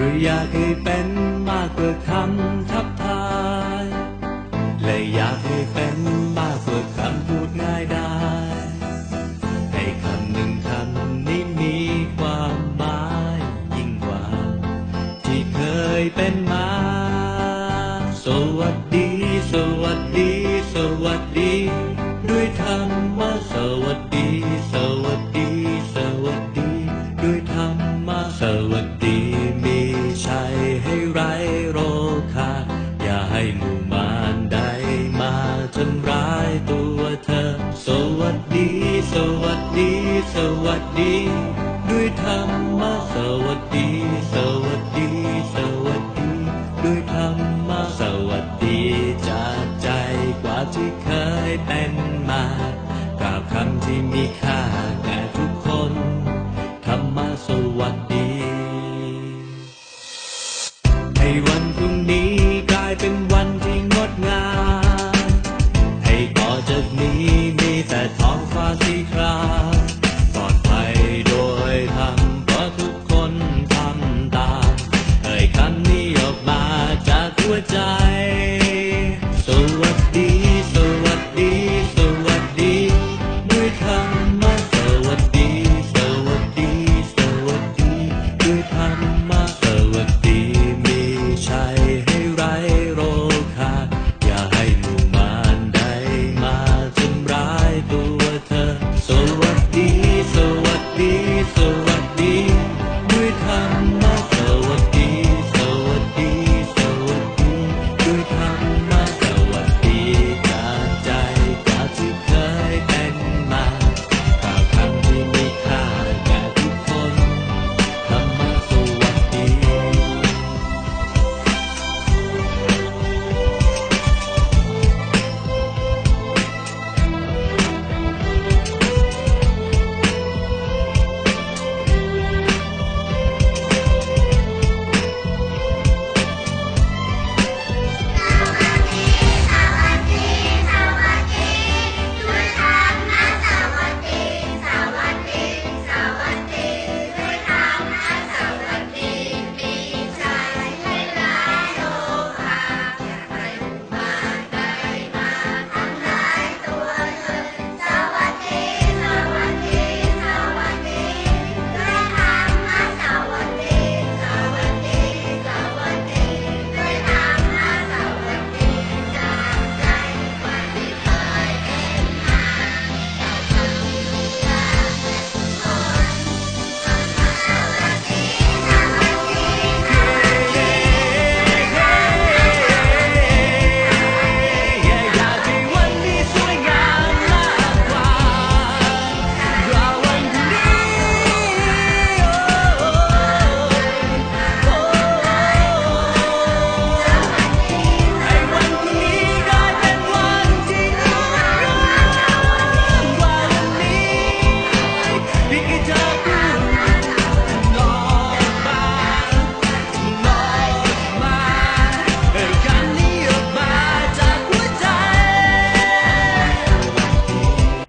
หรืออยากให้เป็นมากกว่าคำทับทาย และอยากให้เป็นมากกว่าคำพูดง่ายได้ ให้คำหนึ่งคำนี้มีความหมายยิ่งกว่า ที่เคยเป็นมา สวัสดี สวัสดี สวัสดี ด้วยธรรมะสวัสดี สวัสดี ให้หมู่มารใดมาทำร้ายตัวเธอ สวัสดี สวัสดี สวัสดี ด้วยธรรมะสวัสดี สวัสดี สวัสดี ด้วยธรรมะสวัสดีจากใจกว่าที่เคยเป็นมากล่าวคำที่มีค่าแก่ทุกคนธรรมะสวัสดีให้วันพรุ่งนี้ อ